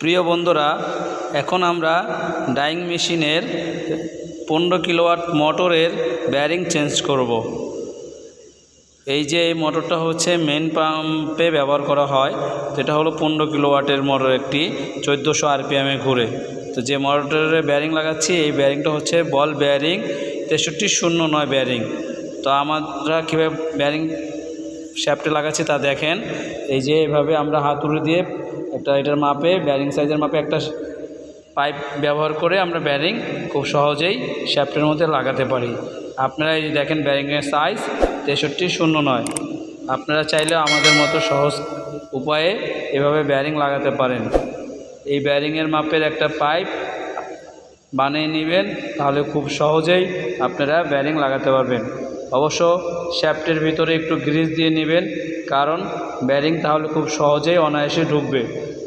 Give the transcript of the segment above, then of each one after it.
প্রিয় বন্ধুরা, এখন আমরা ডাইং মেশিনের পনেরো কিলোওয়াট মোটরের ব্যারিং চেঞ্জ করব। এই যে এই মোটরটা হচ্ছে মেন পাম্পে ব্যবহার করা হয় যেটা হলো পনেরো কিলোওয়াটের মোটর একটি, চোদ্দোশো আরপিএমে ঘুরে। তো যে মোটরের ব্যারিং লাগাচ্ছি, এই ব্যারিংটা হচ্ছে বল ব্যারিং, তেষট্টি শূন্য নয় ব্যারিং। তো আমরা কীভাবে ব্যারিং শ্যাফটে লাগাচ্ছি তা দেখেন। এই যে এভাবে আমরা হাতুড়ি দিয়ে একটা এটার মাপে ব্যারিং সাইজের মাপে একটা পাইপ ব্যবহার করে আমরা ব্যারিং খুব সহজেই শ্যাফটের মধ্যে লাগাতে পারি। আপনারা এই দেখেন ব্যারিংয়ের সাইজ তেষট্টি শূন্য নয়। আপনারা চাইলে আমাদের মতো সহজ উপায়ে এভাবে ব্যারিং লাগাতে পারেন। এই ব্যারিংয়ের মাপের একটা পাইপ বানিয়ে নেবেন, তাহলে খুব সহজেই আপনারা ব্যারিং লাগাতে পারবেন। অবশ্য শ্যাফটের ভিতরে একটু গ্রিজ দিয়ে নেবেন, কারণ ব্যারিং তাহলে খুব সহজেই অনায়াসে ঢুকবে।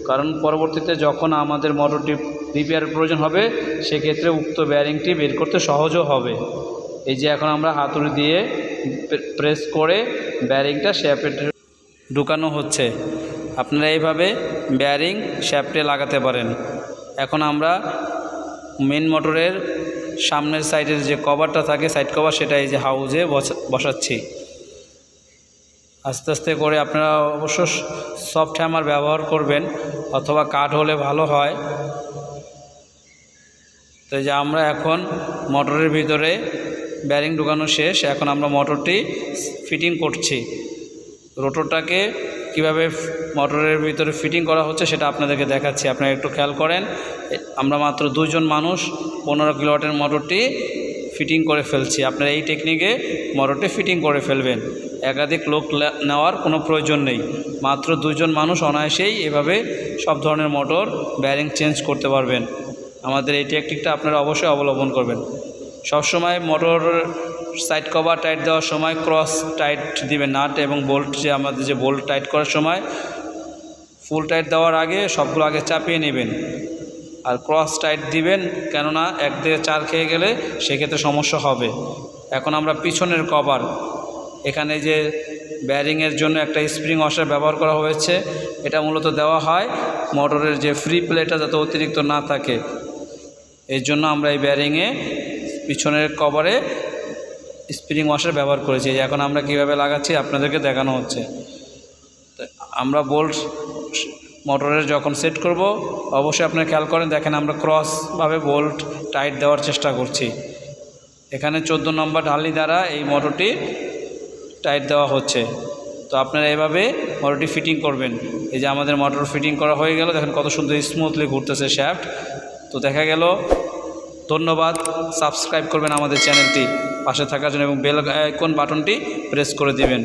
কারণ পরবর্তীতে যখন আমাদের মোটরটি রিপেয়ার প্রয়োজন হবে, সেক্ষেত্রে উক্ত ব্যারিংটি বের করতে সহজও হবে। এই যে এখন আমরা হাতুড়ি দিয়ে প্রেস করে ব্যারিংটা শ্যাফটে ঢুকানো হচ্ছে। আপনারা এইভাবে ব্যারিং শ্যাপটে লাগাতে পারেন। এখন আমরা মেন মোটরের সামনের সাইডের যে কভারটা থাকে সাইড কভার সেটা এই যে হাউজে বসাচ্ছি। আস্তে আস্তে করে আপনারা অবশ্য সফট হ্যামার ব্যবহার করবেন। অথবা কাঠ হলে ভালো হয়। তো যে আমরা এখন মোটরের ভিতরে ব্যারিং ঢুকানো শেষ। এখন আমরা মোটরটি ফিটিং করছি। রোটরটাকে কীভাবে মোটরের ভিতরে ফিটিং করা হচ্ছে সেটা আপনাদেরকে দেখাচ্ছি। আপনারা একটু খেয়াল করেন, আমরা মাত্র দুজন মানুষ, পনেরো কিলোওয়াটের মোটরটি ফিটিং করে ফেলছি। আপনারা এই টেকনিকে মোটরটি ফিটিং করে ফেলবেন। একাধিক লোক নেওয়ার কোনো প্রয়োজন নেই। মাত্র দুজন মানুষ অনায়াসেই এভাবে সব ধরনের মোটর ব্যারিং চেঞ্জ করতে পারবেন। আমাদের এই টেকনিকটা আপনারা অবশ্যই অবলম্বন করবেন। সবসময় মোটর সাইড কভার টাইট দেওয়ার সময় ক্রস টাইট দিবেন। নাট এবং বোল্ট যে আমাদের যে বোল্ট টাইট করার সময় ফুল টাইট দেওয়ার আগে সবগুলো আগে চাপিয়ে নেবেন। আর ক্রস টাইট দিবেন, কেননা এক দিকে চার খেয়ে গেলে সেক্ষেত্রে সমস্যা হবে। এখন আমরা পিছনের কভার, এখানে যে ব্যারিংয়ের জন্য একটা স্প্রিং ওয়াশার ব্যবহার করা হয়েছে, এটা মূলত দেওয়া হয় মোটরের যে ফ্রি প্লেটটা যাতে অতিরিক্ত না থাকে। এর জন্য আমরা এই ব্যারিংয়ে পিছনের কভারে স্প্রিং ওয়াশার ব্যবহার করেছি। এখন আমরা কীভাবে লাগাচ্ছি আপনাদেরকে দেখানো হচ্ছে। আমরা বোল্ট মোটরের যখন সেট করব, অবশ্যই আপনারা খেয়াল করেন, দেখেন আমরা ক্রসভাবে বোল্ট টাইট দেওয়ার চেষ্টা করছি। এখানে চোদ্দ নম্বর ঢালি দ্বারা এই মোটরটি টাইট দেওয়া হচ্ছে। তো আপনারা এভাবে মোটরটি ফিটিং করবেন। এই যে আমাদের মোটর ফিটিং করা হয়ে গেল, দেখেন কত সুন্দর স্মুথলি ঘুরতেছে শ্যাফট তো দেখা গেল, ধন্যবাদ সাবস্ক্রাইব করবেন আমাদের চ্যানেলটি পাশে থাকার জন্য এবং বেল আইকন বাটনটি প্রেস করে দিবেন।